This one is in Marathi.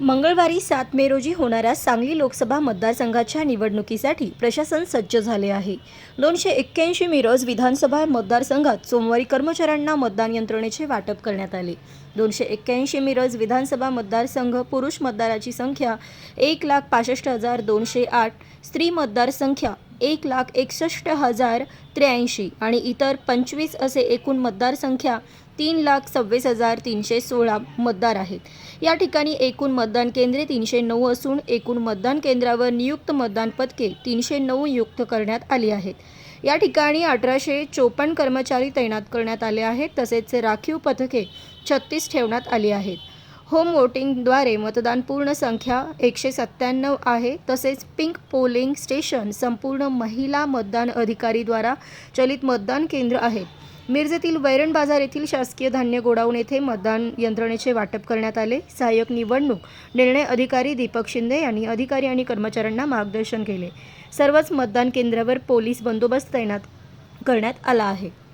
मंगळवारी सात मे रोजी होणाऱ्या सांगली लोकसभा मतदारसंघाच्या निवडणुकीसाठी प्रशासन सज्ज झाले आहे. दोनशे एक्क्याऐंशी मिरज विधानसभा मतदारसंघात सोमवारी कर्मचाऱ्यांना मतदान यंत्रणेचे वाटप करण्यात आले. दोनशे एक्क्याऐंशी मिरज विधानसभा मतदारसंघ पुरुष मतदाराची संख्या एक लाख पासष्ट हजार दोनशे आठ स्त्री मतदारसंख्या एक लाख एकसष्ट हजार त्र्याऐंशी आणि इतर पंचवीस असे एकूण मतदारसंख्या तीन लाख सव्वीस हजार तीनशे सोळा मतदार आहेत. या ठिकाणी एकूण मतदान केंद्रे तीनशे नऊ असून एकूण मतदान केंद्रावर नियुक्त मतदान पदके तीनशे नऊ नियुक्त करण्यात आली आहेत. या ठिकाणी अठराशे चोपन्न कर्मचारी तैनात करण्यात आले आहेत तसेच राखीव पथके छत्तीस ठेवण्यात आली आहेत. होम वोटिंगद्वारे मतदान पूर्ण संख्या एकशे सत्त्याण्णव आहे. तसेच पिंक पोलिंग स्टेशन संपूर्ण महिला मतदान अधिकारीद्वारा चलित मतदान केंद्र आहे. मिरजेतील वैरण बाजार येथील शासकीय धान्य गोडाऊन येथे मतदान यंत्रणेचे वाटप करण्यात आले. सहाय्यक निवडणूक निर्णय अधिकारी दीपक शिंदे यांनी अधिकारी आणि कर्मचाऱ्यांना मार्गदर्शन केले. सर्वच मतदान केंद्रावर पोलीस बंदोबस्त तैनात करण्यात आला आहे.